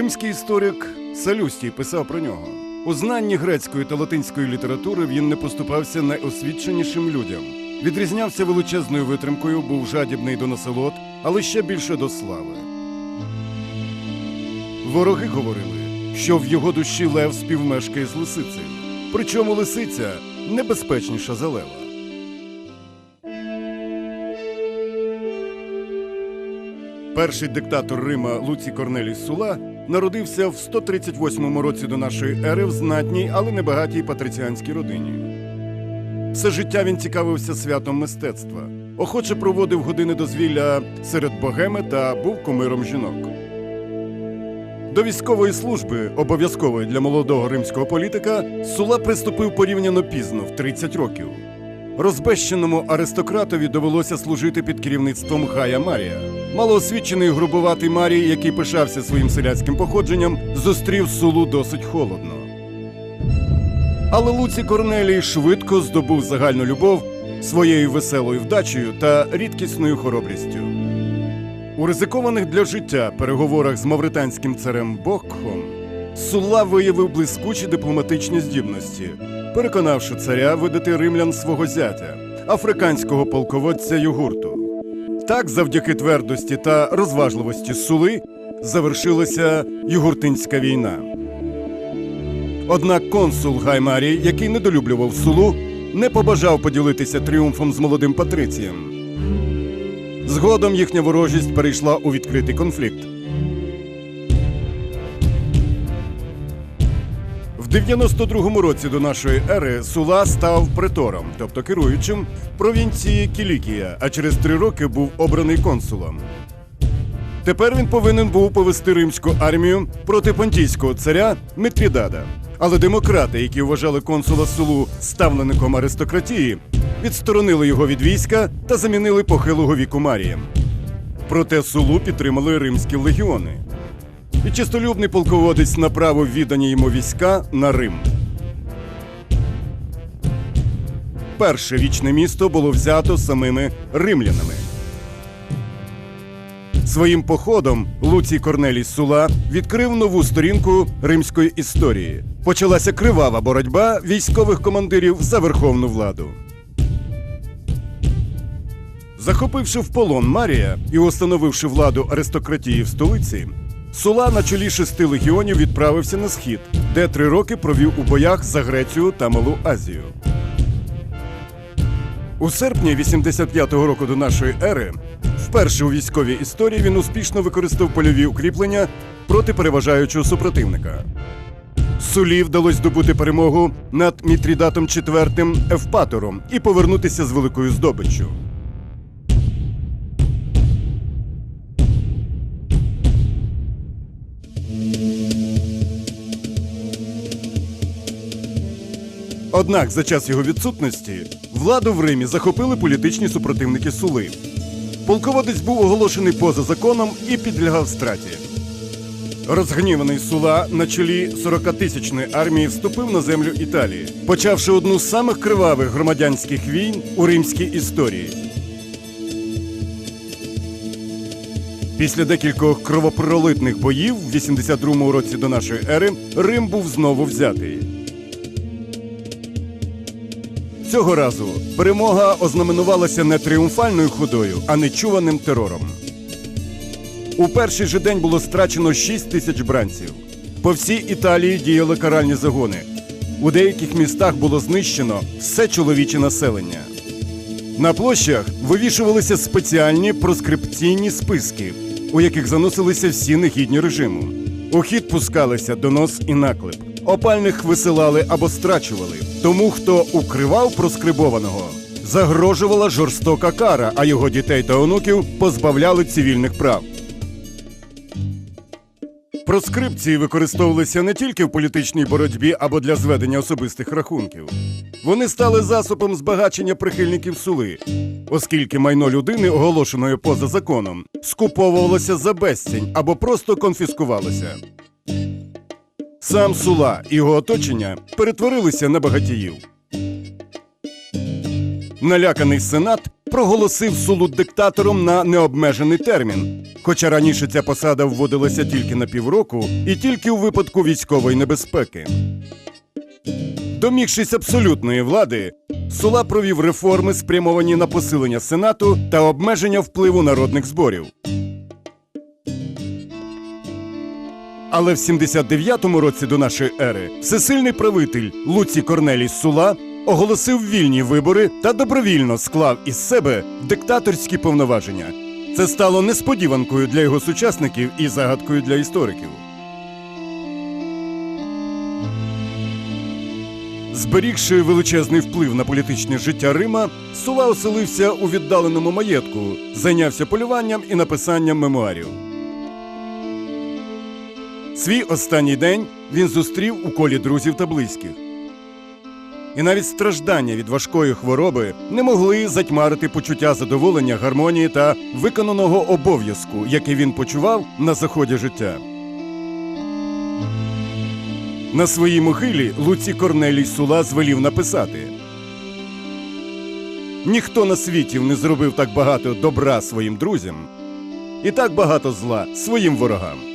Римський історик Салюстій писав про нього. У знанні грецької та латинської літератури він не поступався найосвіченішим людям. Відрізнявся величезною витримкою, був жадібний до насолод, але ще більше до слави. Вороги говорили, що в його душі лев співмешкає з лисицею. Причому лисиця небезпечніша за лева. Перший диктатор Рима Луцій Корнелій Сула народився в 138 році до нашої ери в знатній, але небагатій патриціанській родині. Все життя він цікавився святом мистецтва, охоче проводив години дозвілля серед богеми та був кумиром жінок. До військової служби, обов'язкової для молодого римського політика, Сула приступив порівняно пізно, в 30 років. Розбещеному аристократові довелося служити під керівництвом Гая Марія. Малоосвічений грубуватий Марій, який пишався своїм селяцьким походженням, зустрів Сулу досить холодно. Але Луці Корнелій швидко здобув загальну любов своєю веселою вдачею та рідкісною хоробрістю. У ризикованих для життя переговорах з мавританським царем Бокхом Сулла виявив блискучі дипломатичні здібності, переконавши царя видати римлян свого зятя, африканського полководця Югурту. Так, завдяки твердості та розважливості Сули, завершилася Югуртинська війна. Однак консул Гаймарій, який недолюблював Сулу, не побажав поділитися тріумфом з молодим патрицієм. Згодом їхня ворожість перейшла у відкритий конфлікт. 92-му році до нашої ери Сула став претором, тобто керуючим провінції Кілікія, а через три роки був обраний консулом. Тепер він повинен був повести римську армію проти понтійського царя Митрідада. Але демократи, які вважали консула Сулу ставлеником аристократії, відсторонили його від війська та замінили похилого віку Марієм. Проте Сулу підтримали римські легіони. І чистолюбний полководець направив віддані йому війська на Рим. Перше вічне місто було взято самими римлянами. Своїм походом Луцій Корнелій Сула відкрив нову сторінку римської історії. Почалася кривава боротьба військових командирів за верховну владу. Захопивши в полон Марія і установивши владу аристократії в столиці, Сула на чолі шести легіонів відправився на схід, де три роки провів у боях за Грецію та Малу Азію. У серпні 85-го року до нашої ери, вперше у військовій історії він успішно використав польові укріплення проти переважаючого супротивника. Сулі вдалося здобути перемогу над Мітрідатом IV Евпатором і повернутися з великою здобиччю. Однак за час його відсутності владу в Римі захопили політичні супротивники Сули. Полководець був оголошений поза законом і підлягав страті. Розгніваний Сула на чолі 40-тисячної армії вступив на землю Італії, почавши одну з самих кривавих громадянських війн у римській історії. Після декількох кровопролитних боїв в 82-му році до нашої ери Рим був знову взятий. Цього разу перемога ознаменувалася не тріумфальною ходою, а нечуваним терором. У перший же день було страчено 6 тисяч бранців. По всій Італії діяли каральні загони. У деяких містах було знищено все чоловіче населення. На площах вивішувалися спеціальні проскрипційні списки, у яких заносилися всі негідні режиму. У хід пускалися донос і наклеп. Опальних висилали або страчували. Тому, хто укривав проскрибованого, загрожувала жорстока кара, а його дітей та онуків позбавляли цивільних прав. Проскрипції використовувалися не тільки в політичній боротьбі або для зведення особистих рахунків. Вони стали засобом збагачення прихильників сули, оскільки майно людини, оголошеної поза законом, скуповувалося за безцінь або просто конфіскувалося. Сам Сула і його оточення перетворилися на багатіїв. Наляканий сенат проголосив Сулу диктатором на необмежений термін. Хоча раніше ця посада вводилася тільки на півроку і тільки у випадку військової небезпеки. Домігшись абсолютної влади, Сула провів реформи, спрямовані на посилення сенату та обмеження впливу народних зборів. Але в 79-му році до нашої ери всесильний правитель Луці Корнелій Сула оголосив вільні вибори та добровільно склав із себе диктаторські повноваження. Це стало несподіванкою для його сучасників і загадкою для істориків. Зберігши величезний вплив на політичне життя Рима, Сула оселився у віддаленому маєтку, зайнявся полюванням і написанням мемуарів. Свій останній день він зустрів у колі друзів та близьких. І навіть страждання від важкої хвороби не могли затьмарити почуття задоволення, гармонії та виконаного обов'язку, який він почував на заході життя. На своїй могилі Луці Корнелій Сула звелів написати Ніхто на світі не зробив так багато добра своїм друзям і так багато зла своїм ворогам.